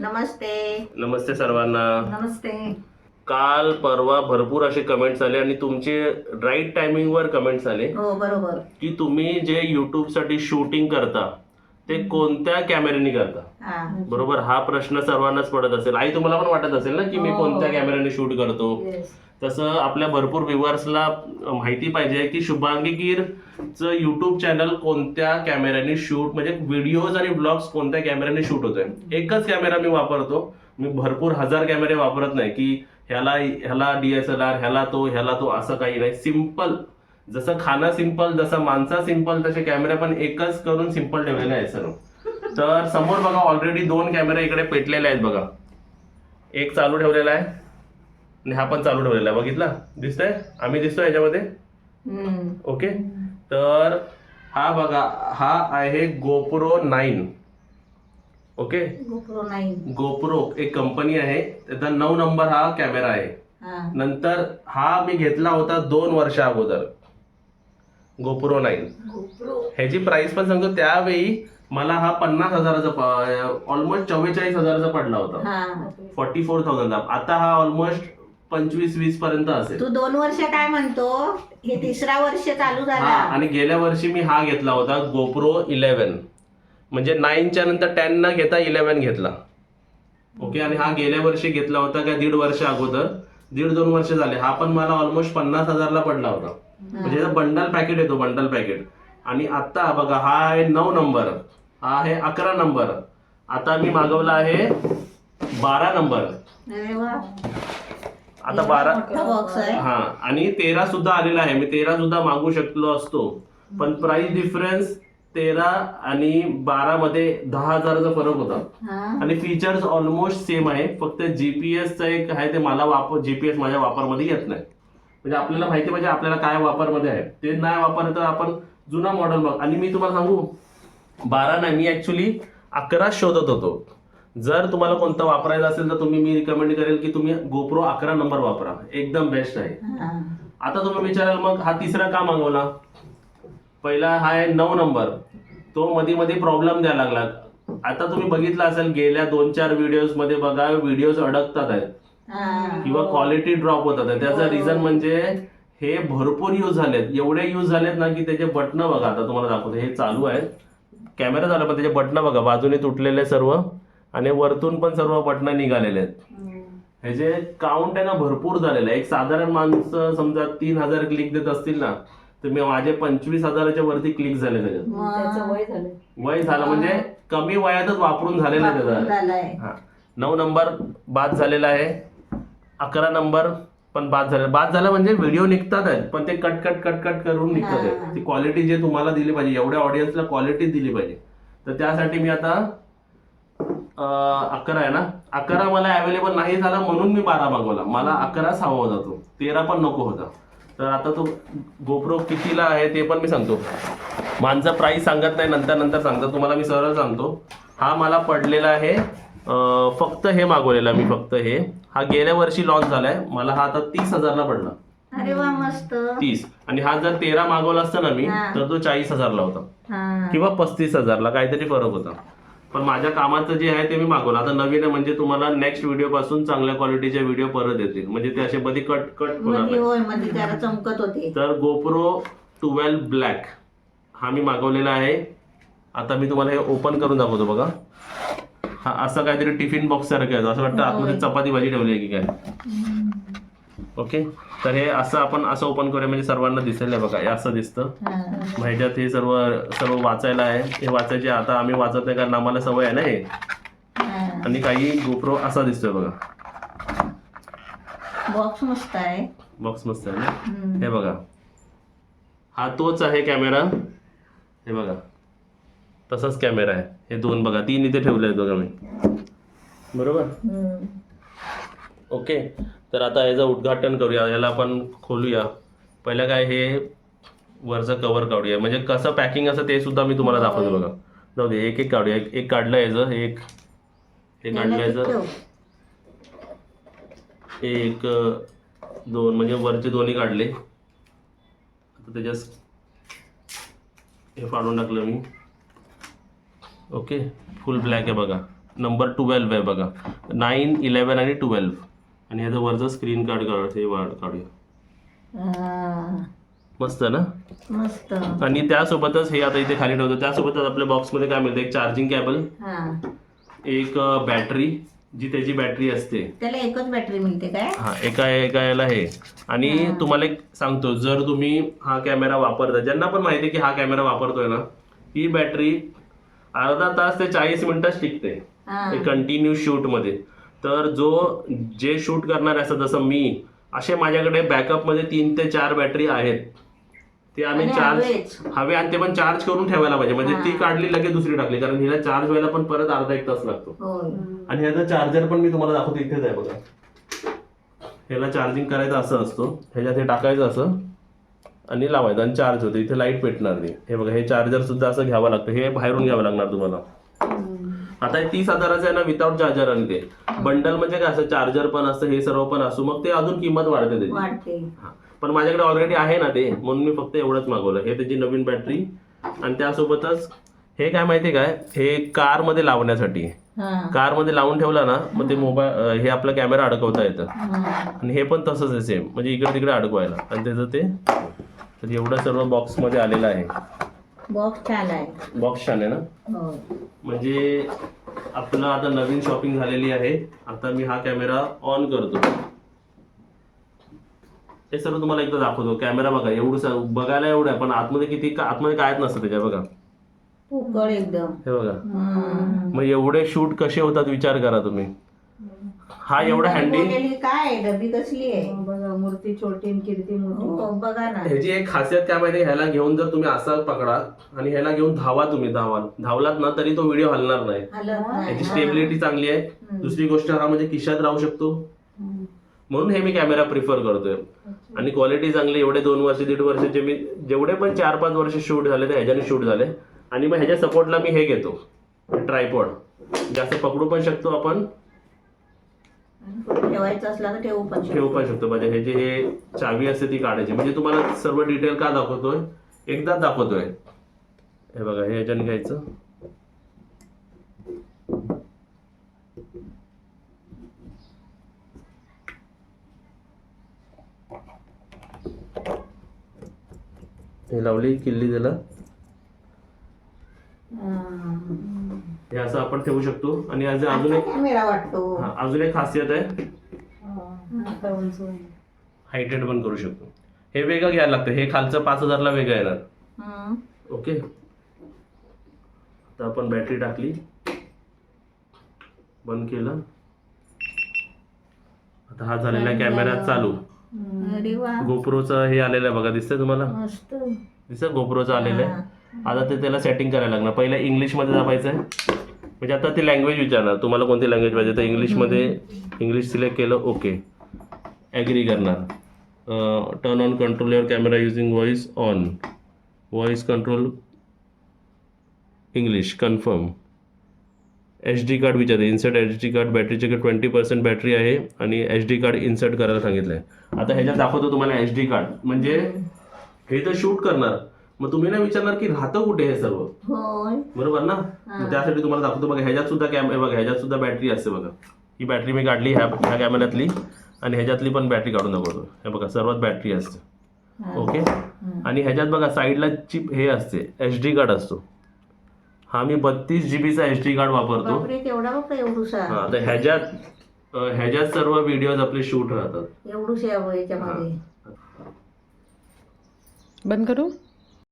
नमस्ते. नमस्ते सर्वांना. नमस्ते. काल परवा भरपूर असे कमेंट्स आले आणि तुमचे राईट टायमिंगवर कमेंट्स आले. हो बरोबर. की तुम्ही जे यूट्यूबसाठी शूटिंग करता ते कोणत्या कॅमेऱ्याने करता? बरोबर हा प्रश्न सर्वांनाच पडत असेल. आई तुम्हाला पण वाटत असेल ना की मी हो. कोणत्या कॅमेऱ्याने शूट करतो? तसं आपल्या भरपूर व्ह्युअर्सला माहिती पाहिजे की शुभांगी गिरचं युट्यूब चॅनल कोणत्या कॅमेऱ्याने शूट म्हणजे व्हिडिओज आणि ब्लॉग्स कोणत्या कॅमेऱ्याने शूट होतोय? एकच कॅमेरा मी वापरतो. मी भरपूर हजार कॅमेरे वापरत नाही की ह्याला ह्याला डीएसएलआर ह्याला तो ह्याला तो असं काही नाही. सिंपल जसं खाना सिंपल जसं माणसा सिंपल तसे कॅमेरे पण एकच करून सिंपल ठेवलेले आहे सर्व. तर समोर बघा ऑलरेडी दोन कॅमेरे इकडे पेटलेले आहेत बघा. एक चालू ठेवलेला आहे आणि हा पण चालू ठेवलेला आहे. बघितला? दिसतंय? आम्ही दिसतोय याच्यामध्ये. ओके. तर हा बघा हा आहे गोप्रो नाईन. ओके? गोप्रो नाही गोप्रो एक कंपनी आहे. त्याचा नऊ नंबर हा कॅमेरा आहे. हा. नंतर हा मी घेतला होता दोन वर्षा अगोदर. GoPro nine. ह्याची प्राइस पण सांगतो त्यावेळी मला हा पन्नास हजाराचा ऑलमोस्ट चव्वेचाळीस हजाराचा पडला होता. हा. फॉर्टी फोर थाउजंड आता हा ऑलमोस्ट पंचवीस वीस पर्यंत असेल. तू दोन वर्ष काय म्हणतो? हे तिसरा वर्ष चालू हा झाला आणि गेल्या वर्षी मी हा घेतला होता गोप्रो इलेव्हन म्हणजे नाईनच्या नंतर टेन न घेता इलेव्हन घेतला. ओके आणि हा गेल्या वर्षी घेतला होता का दीड वर्ष अगोदर? दीड दोन वर्ष झाले. हा पण मला ऑलमोस्ट पन्नास हजारला पडला होता. म्हणजे बंडल पॅकेट येतो बंडल पॅकेट आणि आता बघा हा आहे नऊ नंबर हा आहे अकरा नंबर. आता मी मागवला आहे बारा नंबर. आता बारा हा आणि तेरा सुद्धा आलेला आहे. मी तेरा सुद्धा मागू शकलो असतो. पण प्राइस डिफरन्स तेरा आणि बारा मध्ये दहा हजाराचा फरक होता. हा. आणि फीचर्स ऑलमोस्ट सेम आहे. फक्त जीपीएसचं एक आहे ते मला वापर जीपीएस माझ्या वापरमध्ये येत नाही. म्हणजे आपल्याला माहिती पाहिजे आपल्याला काय वापरमध्ये आहे. ते नाही वापरलं तर आपण जुना मॉडेल बघ. आणि मी तुम्हाला सांगू बारा नाही मी ऍक्च्युली अकरा शोधत होतो. जर तुम्हाला कोणतं वापरायचं असेल तर तुम्ही मी रिकमेंड करेल की तुम्ही गोप्रो अकरा नंबर वापरा. एकदम बेस्ट आहे. हा. आता तुम्ही विचाराल मग हा तिसरा का मागवला? पहिला हा आहे नऊ नंबर तो मध्ये मध्ये प्रॉब्लेम द्यायला लागला. आता तुम्ही बघितलं असेल गेल्या दोन चार व्हिडिओजमध्ये बघा व्हिडिओज अडकतात आहेत. हा. किंवा क्वालिटी ड्रॉप होतात. त्याचं रिझन म्हणजे हे भरपूर यूज झालेत. एवढे यूज झालेत ना की त्याचे बटणं बघा आता तुम्हाला दाखवतो. हे चालू आहे कॅमेरा झाला पण त्याचे बटणं बघा बाजूने तुटलेले सर्व आणि वरतून पण सर्व बटणं निघालेले आहेत. ह्याचे काउंट आहे ना भरपूर झालेलं आहे. एक साधारण माणसं समजा तीन हजार क्लिक देत असतील ना तर मी माझे पंचवीस हजाराच्या वरती क्लिक झाले त्याच्यात. वय झालं. वय झालं म्हणजे कमी वयातच वापरून झालेलं आहे त्याचा. झालाय. हा. नऊ नंबर बाद झालेला आहे. अकरा नंबर पण बाद झाला. बाद झाला म्हणजे व्हिडिओ निघतात आहेत. पण ते कट कट कट कट करून निघतात हा. आहेत ती क्वालिटी जे तुम्हाला दिली पाहिजे एवढ्या ऑडियन्सला क्वालिटी दिली पाहिजे. तर त्यासाठी मी आता अकरा आहे ना? अकरा मला अवेलेबल नाही झाला म्हणून मी बारा मागवला. मला अकराच हवा होता तो. तेरा पण नको होता. तर आता तो गोप्रो कितीला आहे ते पण मी सांगतो. माझं प्राइस सांगत नाही नंतर नंतर सांगतो तुम्हाला मी सरळ सांगतो. हा मला पडलेला आहे. फक्त हे मागवलेला मी फक्त हे. हा गेल्या वर्षी लॉन्च झालाय. मला हा आता तीस हजारला पडला. अरे वा मस्त. तीस. आणि हा जर तेरा मागवला असता ना मी हा. तर तो चाळीस हजारला होता. हा. किंवा पस्तीस हजारला काहीतरी फरक होता. पण माझ्या कामाचं जे आहे ते मी मागवलं. आता नवीन आहे म्हणजे तुम्हाला नेक्स्ट व्हिडिओ पासून चांगल्या क्वालिटीचे व्हिडिओ परत येतील. म्हणजे ते असे मध्ये कट कट होणार मध्ये नाही. होयमध्ये जरा चमकत होते. तर गोप्रो ट्वेल्व ब्लॅक हा मी मागवलेला आहे. आता मी तुम्हाला हे ओपन करून दाखवतो बघा. हा असं काहीतरी टिफिन बॉक्स सारखं आहे. असं वाटतं आतमध्ये चपाती भाजी ठेवली आहे की काय? ओके? तर हे असं आपण असं ओपन करूया म्हणजे सर्वांना दिसेल हे बघा हे असं दिसतं. ह्याच्यात हे सर्व सर्व वाचायला आहे. हे वाचायचे आता आम्ही वाचत नाही कारण आम्हाला सवय आहे ना हे. आणि काही गोप्रो असा दिसतोय बघा. बॉक्स मस्त आहे. बॉक्स मस्त आहे ना. हे बघा. हा तोच आहे कॅमेरा. हे बघा. तसाच कॅमेरा आहे. हे दोन बघा तीन इथे ठेवले आहेत बघा मी. बरोबर. ओके. तर आता याचं उद्घाटन करूया. याला आपण खोलूया. पहिलं काय हे वरचं कवर काढूया. म्हणजे कसं पॅकिंग असं ते सुद्धा मी तुम्हाला दाखवतो बघा. जाऊ दे एक एक काढूया. एक एक काढलं याचं एक हे काढलं याचं. ठेव. एक दोन म्हणजे वरचे दोन्ही काढले. आता त्याच्यात हे फाडून टाकलं मी. ओके? फुल ब्लॅक आहे बघा. नंबर ट्वेल्व आहे बघा. नाईन इलेवन आणि ट्वेल्व आणि ह्याचं वरचं स्क्रीन कार्ड काढ हे वाढ काढूया. हा, मस्त ना? मस्त. आणि त्यासोबतच हे आता इथे खाली ठेवतो. त्यासोबतच आपल्या बॉक्समध्ये काय मिळतं एक चार्जिंग केबल हा. एक बॅटरी जी त्याची बॅटरी असते. त्याला एकच बॅटरी मिळते काय? हा एका एका याला हे. आणि तुम्हाला एक सांगतो जर तुम्ही हा कॅमेरा वापरता ज्यांना पण माहिती आहे की हा कॅमेरा वापरतोय ना ही बॅटरी अर्धा तास ते चाळीस मिनिटच टिकते. हा. कंटिन्यू शूटमध्ये. तर जो जे शूट करणार असं जसं मी असे माझ्याकडे बॅकअपमध्ये तीन ते चार बॅटरी आहेत. ते आम्ही चार्ज. हवे आणि ते पण चार्ज करून ठेवायला पाहिजे. म्हणजे. ती काढली लगेच दुसरी टाकली. कारण हिला चार्ज व्हायला पण परत अर्धा एक तास लागतो. आणि ह्याचा चार्जर पण मी तुम्हाला दाखवतो. इथेच आहे बघा. ह्याला चार्जिंग करायचं असं असतो. ह्याच्यात हे टाकायचं असं. आणि लावायचं. आणि चार्ज होतं इथे लाइट पेटणार नाही. हे बघा हे चार्जर सुद्धा असं घ्यावं लागतं. हे बाहेरून घ्यावं लागणार तुम्हाला. आता हे तीस हजाराचं आहे ना विदाऊट चार्जर आणि ते. बंडल म्हणजे काय असं चार्जर पण असतं हे सर्व पण असतो. मग ते अजून किंमत वाढते त्याची. पण माझ्याकडे ऑलरेडी आहे ना ते. म्हणून मी फक्त एवढंच मागवलं. हे त्याची नवीन बॅटरी आणि त्यासोबतच हे काय माहिती काय? हे कारमध्ये लावण्यासाठी. हा. कारमध्ये लावून ठेवला ना मग ते मोबाईल हे आपला कॅमेरा अडकवता येतं. आणि हे पण तसंच आहे सेम म्हणजे इकडे तिकडे अडकवायला. आणि त्याचं ते तर एवढं सर्व बॉक्समध्ये आलेलं आहे. बॉक्स छान आहे. बॉक्स छान आहे ना? हो. म्हणजे आपलं आता नवीन शॉपिंग झालेली आहे. आता मी हा कॅमेरा ऑन करतो. हे सर्व तुम्हाला एकदा दाखवतो. कॅमेरा बघा एवढं बघायला एवढं आहे पण आतमध्ये किती आतमध्ये कायच नसतं त्याच्या बघा. पोकळ एकदम. हे बघा. हम्म. मग एवढे शूट कसे होतात विचार करा तुम्ही. हा एवढा हँडी बोललेली काय आहे? डबी कसली आहे? बघा मूर्ती छोटी आणि कीर्ती मोठी. हो बघा ना. ह्याची एक खासियत काय माहिती ह्याला घेऊन जर तुम्ही असा पकडा आणि ह्याला घेऊन धावा तुम्ही धावाल. धावलात ना तरी तो व्हिडिओ हलणार नाही. हलत नाही. ह्याची स्टेबिलिटी चांगली आहे. दुसरी गोष्ट हा म्हणजे खिशात राहू शकतो. म्हणून हे मी कॅमेरा प्रिफर करतोय. आणि क्वालिटी चांगली एवढे दोन वर्ष दीड वर्षाचे मी जेवढे पण चार पाच वर्ष शूट झाले ते ह्याच्याने शूट झाले. आणि मग ह्याच्या सपोर्टला मी हे घेतो. ट्रायपॉड जास्त पकडू पण शकतो आपण. आणि कुठे ठेवायचं असला तर ठेवू पण ठेवू पण शकतो. म्हणजे हे जे हे चावी असते ती काढायची. म्हणजे तुम्हाला सर्व डिटेल का दाखवतोय? एकदाच दाखवतोय. हे बघा हे ह्याच्याने घ्यायचं. हे लावली किल्ली त्याला हे असं आपण ठेवू शकतो. आणि आज अजून एक कॅमेरा वाटतो. हा, अजून एक खासियत आहे. आता उंच आहे. हायटेड पण करू शकतो. हे वेगळं घ्यायला लागतं. हे खालचं पाच हजारला वेगळं येणार. हम्म. ओके. आता आपण बॅटरी टाकली. बंद केलं. आता हा झालेला कॅमेरा चालू. अरे वा. गोप्रोचं हे आलेलं आहे बघा. दिसतंय तुम्हाला? मस्त. दिसतं गोप्रोचं आलेलं आहे. आता ते त्याला सेटिंग करायला लागणार. पहिलं इंग्लिशमध्ये दाबायचं आहे म्हणजे आता ते लँग्वेज विचारणार. तुम्हाला कोणती लँग्वेज पाहिजे? तर इंग्लिशमध्ये इंग्लिश सिलेक्ट केलं ओके ॲग्री करणार. Turn on control your camera using voice on voice control English confirm H D card विचारते इन्सर्ट एच डी कार्ड बॅटरीचे ट्वेंटी पर्सेंट बॅटरी आहे आणि एच डी कार्ड इन्सर्ट करायला सांगितलं आहे आता ह्याच्यात दाखवतो तुम्हाला एच डी कार्ड म्हणजे हे तर शूट करणार. मग तुम्ही नाही विचारणार की राहतं कुठे हे सर्व? होय. बरोबर ना? मग त्यासाठी तुम्हाला दाखवतो बघा ह्याच्यात सुद्धा कॅम बघा ह्याच्यात सुद्धा बॅटरी असते बघा. ही बॅटरी मी काढली ह्या ह्या कॅमेऱ्यातली आणि ह्याच्यातली पण बॅटरी काढून दाखवतो. हे बघा सर्वात बॅटरी असते. ओके? आणि ह्याच्यात बघा साईडला चिप हे असते एच डी कार्ड असतो. हा मी बत्तीस जी बीचा एच डी कार्ड वापरतो. बघ एवढूसा. हा तर ह्याच्यात ह्याच्यात सर्व व्हिडिओज आपले शूट राहतात. एवढूशा याच्यामध्ये. बंद करू?